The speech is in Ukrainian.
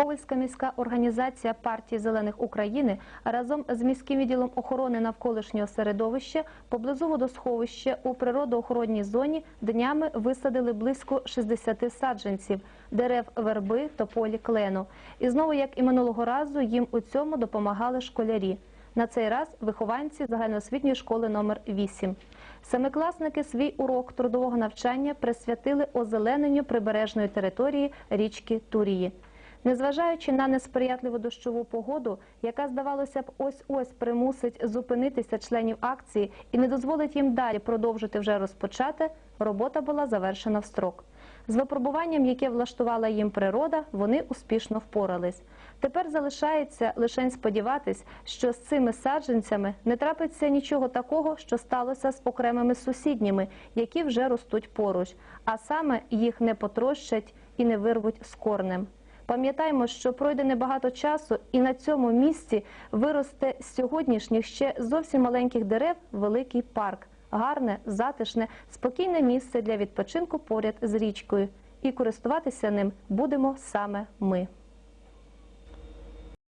Ковальська міська організація партії зелених України разом з міським відділом охорони навколишнього середовища поблизу водосховища у природоохоронній зоні днями висадили близько 60 саджанців дерев верби, тополі, клену. І знову, як і минулого разу, їм у цьому допомагали школярі. На цей раз вихованці загальноосвітньої школи номер 8. Семикласники свій урок трудового навчання присвятили озелененню прибережної території річки Турії. Незважаючи на несприятливу дощову погоду, яка, здавалося б, ось-ось примусить зупинитися членів акції і не дозволить їм далі продовжити вже розпочати, робота була завершена в строк. З випробуванням, яке влаштувала їм природа, вони успішно впорались. Тепер залишається лише сподіватись, що з цими саджанцями не трапиться нічого такого, що сталося з окремими сусідніми, які вже ростуть поруч, а саме їх не потрощать і не вирвуть з корнем. Пам'ятаємо, що пройде небагато часу, і на цьому місці виросте з сьогоднішніх ще зовсім маленьких дерев великий парк, гарне, затишне, спокійне місце для відпочинку поряд з річкою. І користуватися ним будемо саме ми.